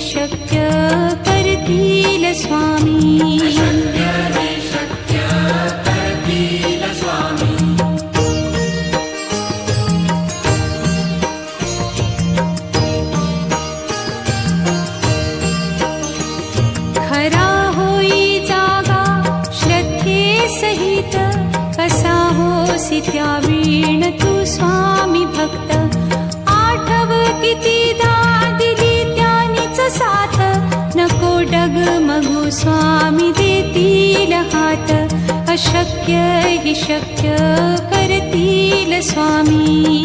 शक्य परतिल स्वामी शक्य करतील स्वामी.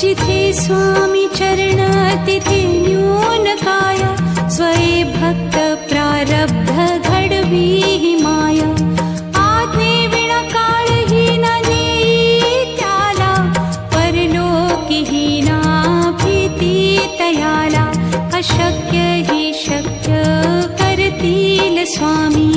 जिते स्वामी चरणातिथिन्यूनकाय स्वये भक्तप्रारब्धघीहि माया। आग्णकालहीना नीत्याला परलोकिहीनाप्रति तयाला। अशक्य हि शक्य करतील स्वामी।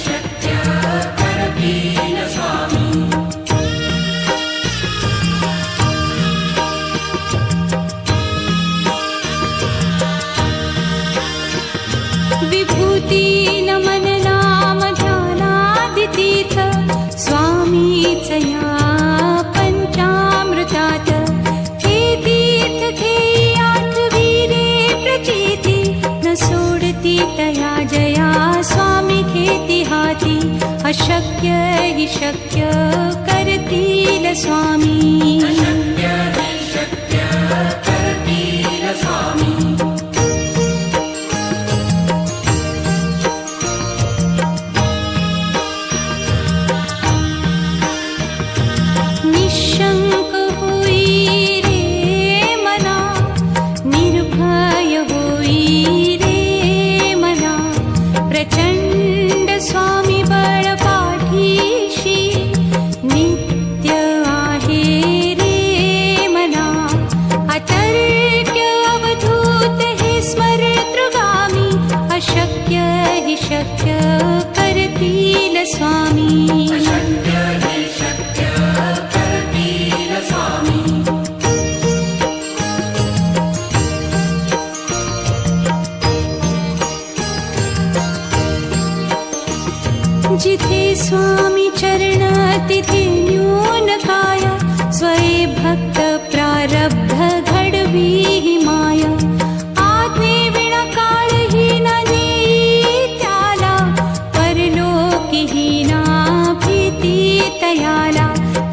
स्वामीच या पंचामृतात हे तीर्थ घेई आठवी रे प्रचिती न सोडती तया जया स्वामी घेती हाती अशक्य हि शक्य करतील स्वामी स्वामी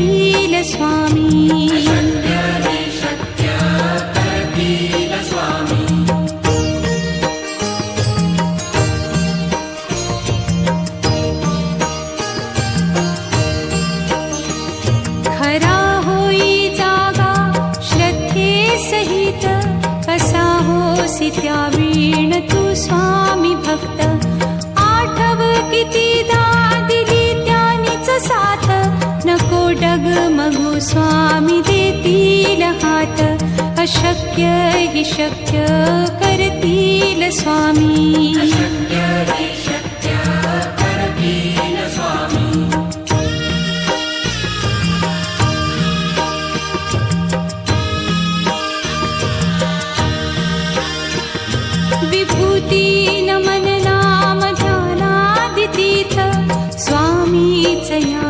ವಕೀಲ ಸ್ವಾಮಿ मगू स्वामी देतील हात अशक्य हि शक्य करतील स्वामी। विभूती नमन नाम ध्यानादितीथ स्वामीच या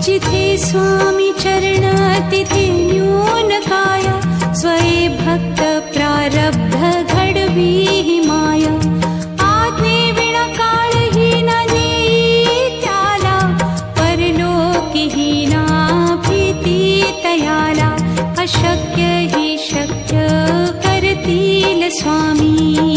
जिथे स्वामी चरण तिथे न्यून काय स्वये भक्त प्रारब्ध घडवी माय। विण काळही न नेई त्याला ना अशक्य हि शक्य करतील स्वामी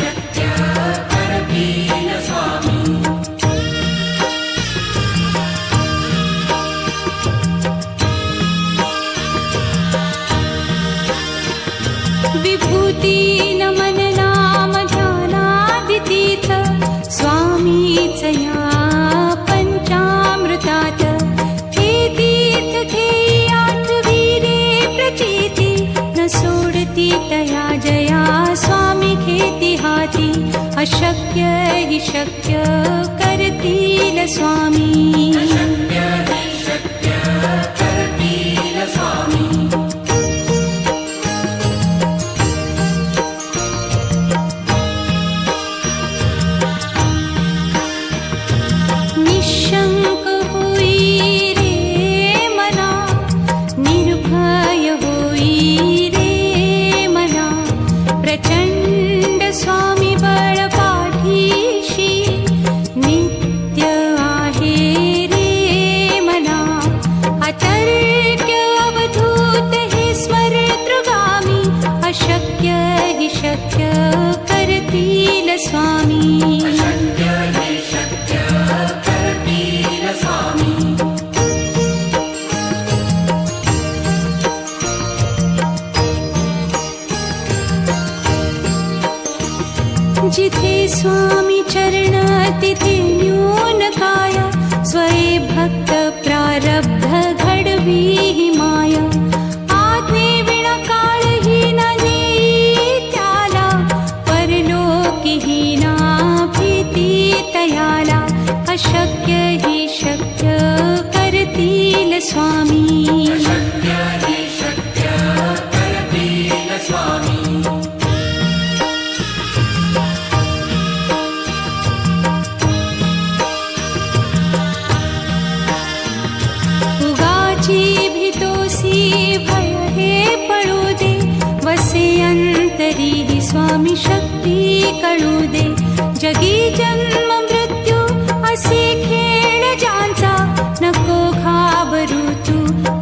तया जया स्वामी घेती हाती। अशक्य हि शक्य करतील स्वामी स्वामी। शक्य हि शक्य करतील स्वामी उगाची भीतोसी भय हे पळू दे वसे ही स्वामी शक्ती कळू दे जगी जन्म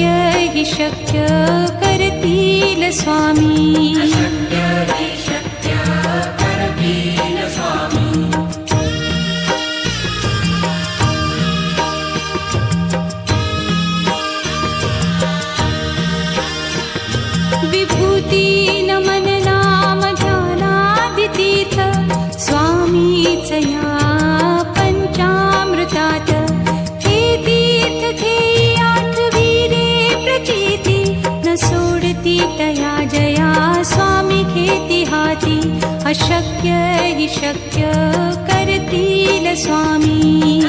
य हि शक्य करतील स्वामी। अशक्य हि शक्य करतील स्वामी।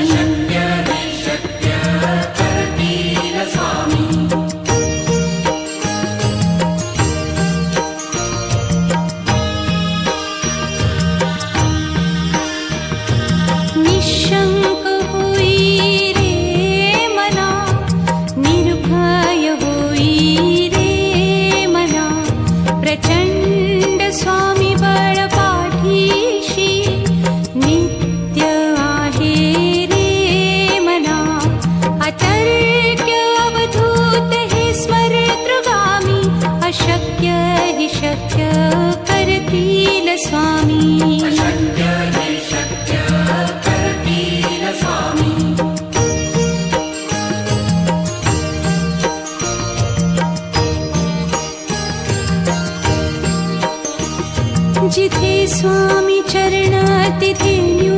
स्वामी। स्वामी। शक्ति स्वामी जिथे स्वामी चरणातिथे न्यू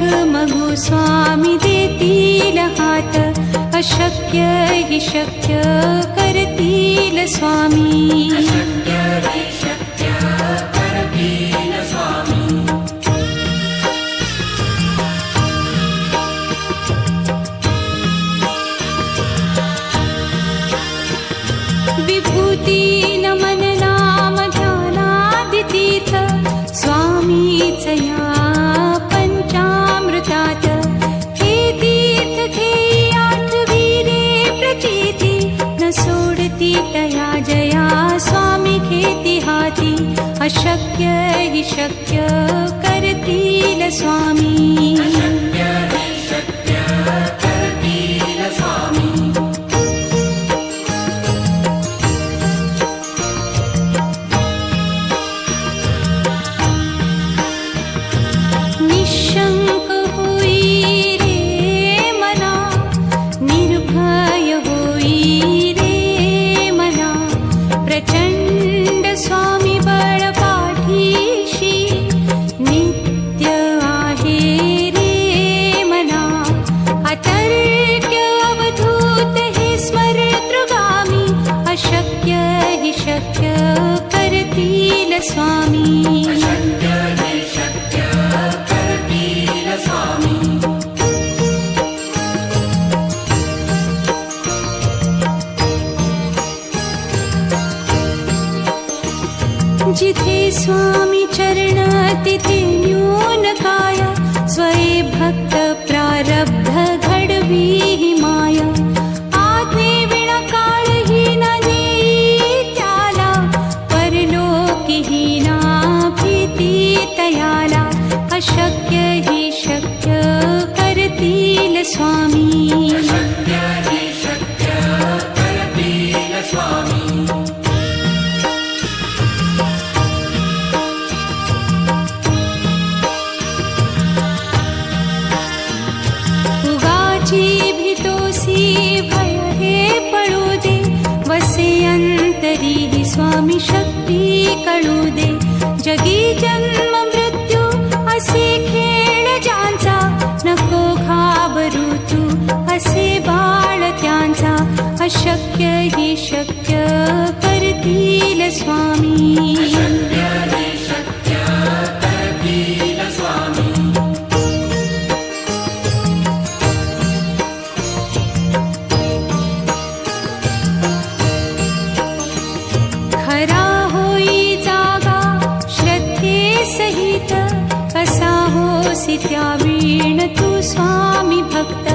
मगो स्वामी देतील हात हाट अशक्य शक्य करतील स्वामी। तिहासि अशक्य हि शक्य करतील न स्वामी। स्वामी त्या वीण तू स्वामी भक्त.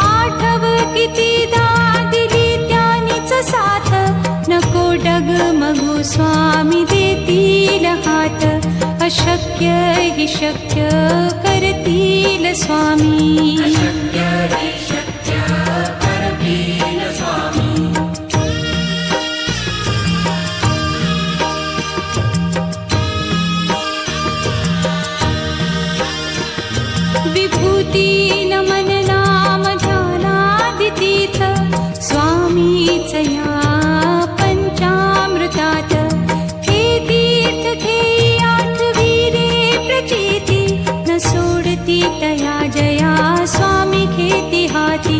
आठव किती दिली त्यानीच साथ. नको डग मगू स्वामी देतील हात. अशक्य ही शक्य करतील स्वामी.